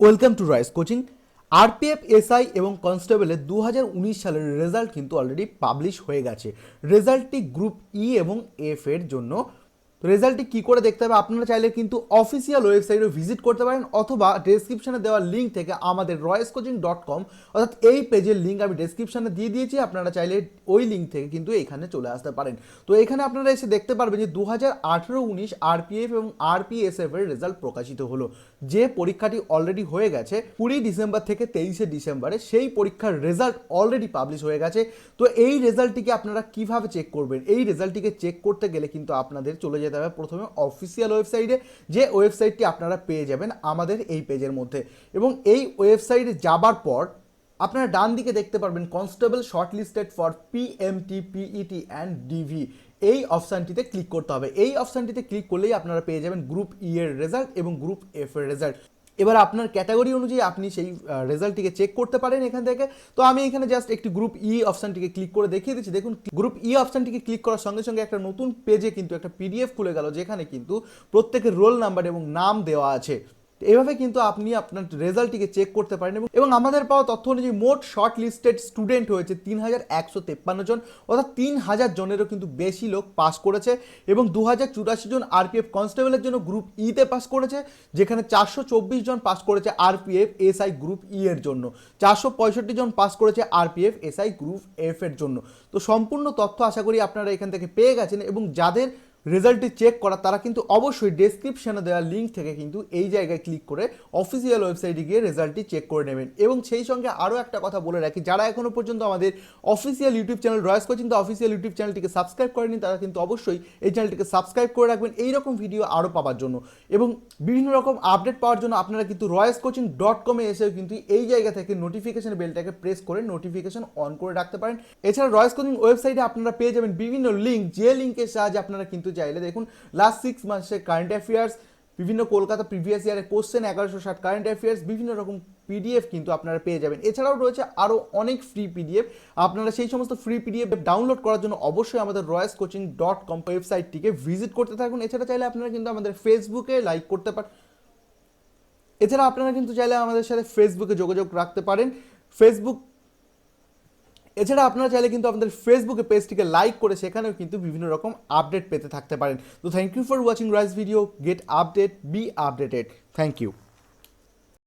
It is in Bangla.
Welcome to rice coaching. RPF, SI এবং কনস্টেবলের দু সালের রেজাল্ট কিন্তু অলরেডি পাবলিশ হয়ে গেছে। রেজাল্টটি গ্রুপ ই এবং এফ এর জন্য রেজাল্টটি কী করে দেখতে হবে আপনারা চাইলে কিন্তু অফিসিয়াল ওয়েবসাইটে ভিজিট করতে পারেন অথবা ডেসক্রিপশানে দেওয়া লিঙ্ক থেকে আমাদের রয়েস কোচিং ডট কম অর্থাৎ এই পেজের লিঙ্ক আমি ডেসক্রিপশানে দিয়ে দিয়েছি, আপনারা চাইলে ওই লিঙ্ক থেকে কিন্তু এখানে চলে আসতে পারেন। তো এখানে আপনারা এসে দেখতে পারবেন যে দু হাজার আঠেরো উনিশ আরপিএফ এবং আরপিএসএফ এর রেজাল্ট প্রকাশিত হলো। যে পরীক্ষাটি অলরেডি হয়ে গেছে, কুড়ি ডিসেম্বর থেকে তেইশে ডিসেম্বরে সেই পরীক্ষার রেজাল্ট অলরেডি পাবলিশ হয়ে গেছে। তো এই রেজাল্টটিকে আপনারা কীভাবে চেক করবেন? এই রেজাল্টটিকে চেক করতে গেলে কিন্তু আপনাদের চলে যেতে হবে। প্রথমে অফিসিয়াল ওয়েবসাইটে যে ওয়েবসাইটটি আপনারা পেয়ে যাবেন আমাদের এই পেজের মধ্যে। এবং এই ওয়েবসাইটে যাবার পর আপনারা ডান দিকে দেখতে পারবেন constable short listed for PMT PET and DV এই অপশানটিতে ক্লিক করতে হবে। এই অপশানটিতে ক্লিক করলেই আপনারা পেয়ে যাবেন গ্রুপ ই এর রেজাল্ট এবং গ্রুপ এফ এর রেজাল্ট এবার আপনার ক্যাটাগরি অনুযায়ী আপনি সেই রেজাল্টটিকে চেক করতে পারেন এখান থেকে। তো আমি এখানে জাস্ট একটি গ্রুপ ই অপশানটিকে ক্লিক করে দেখিয়ে দিচ্ছি। দেখুন গ্রুপ ই অপশানটিকে ক্লিক করার সঙ্গে সঙ্গে একটা নতুন পেজে কিন্তু একটা পিডিএফ খুলে গেল, যেখানে কিন্তু প্রত্যেকের রোল নাম্বার এবং নাম দেওয়া আছে। এভাবে কিন্তু আপনি আপনার রেজাল্টটিকে চেক করতে পারেন এবং- আমাদের পাওয়া তথ্য অনুযায়ী মোট শর্ট লিস্টেড স্টুডেন্ট হয়েছে তিন হাজার একশো তেপ্পান্ন জন, অর্থাৎ তিন হাজার জনেরও কিন্তু বেশি লোক পাস করেছে এবং দু হাজার চুরাশি জন আরপিএফ কনস্টেবলের জন্য গ্রুপ ইতে পাস করেছে, যেখানে চারশো চব্বিশ জন পাস করেছে আরপিএফ এসআই গ্রুপ ই এর জন্য, চারশো পঁয়ষট্টি জন পাস করেছে আরপিএফ এসআই গ্রুপ এফ এর জন্য। তো সম্পূর্ণ তথ্য আশা করি আপনারা এখান থেকে পেয়ে গেছেন এবং যাদের রেজাল্টটি চেক করা, তারা কিন্তু অবশ্যই ডেসক্রিপশনে দেওয়া লিঙ্ক থেকে কিন্তু এই জায়গায় ক্লিক করে অফিসিয়াল ওয়েবসাইটে গিয়ে রেজাল্টটি চেক করে নেবেন। এবং সেই সঙ্গে আরও একটা কথা বলে রাখি, যারা এখনও পর্যন্ত আমাদের official YouTube channel Royce coaching the official YouTube চ্যানেলটিকে সাবস্ক্রাইব করেনি, তারা কিন্তু অবশ্যই এই চ্যানেলটিকে সাবস্ক্রাইব করে রাখবেন এই রকম ভিডিও আরও পাওয়ার জন্য। এবং বিভিন্ন রকম আপডেট পাওয়ার জন্য আপনারা কিন্তু রয়েস কোচিং ডট কমে এসেও কিন্তু এই জায়গা থেকে নোটিফিকেশন বেলটাকে প্রেস করে নোটিফিকেশন অন করে রাখতে পারেন। এছাড়া রয়েস কোচিং ওয়েবসাইটে আপনারা পেয়ে যাবেন বিভিন্ন লিঙ্ক যে লিঙ্কের সাহায্যে আপনারা কিন্তু চাইলে দেখুন লাস্ট সিক্স মাসের কারেন্ট অ্যাফেয়ার্স বিভিন্ন কলকাতা প্রিভিয়াস ইয়ারের কোশ্চেন এগারোশো ষাট কারেন্ট অ্যাফেয়ার্স বিভিন্ন রকম পিডিএফ কিন্তু আপনারা পেয়ে যাবেন। এছাড়াও রয়েছে আরও অনেক ফ্রি পিডিএফ আপনারা সেই সমস্ত ফ্রি পিডিএফ ডাউনলোড করার জন্য অবশ্যই আমাদের রয়েস কোচিং ডট কম ওয়েবসাইটটিকে ভিজিট করতে থাকুন। এছাড়া চাইলে আপনারা কিন্তু আমাদের ফেসবুকে লাইক করতে পারেন এছাড়া আপনারা কিন্তু চাইলে আমাদের সাথে ফেসবুকে যোগাযোগ রাখতে পারেন। ফেসবুক এছাড়া আপনারা চাইলে কিন্তু আমাদের ফেসবুকে পেজটিকে লাইক করে সেখানেও কিন্তু বিভিন্ন রকম আপডেট পেতে থাকতে পারেন। তো thank you for watching rise video get update be updated thank you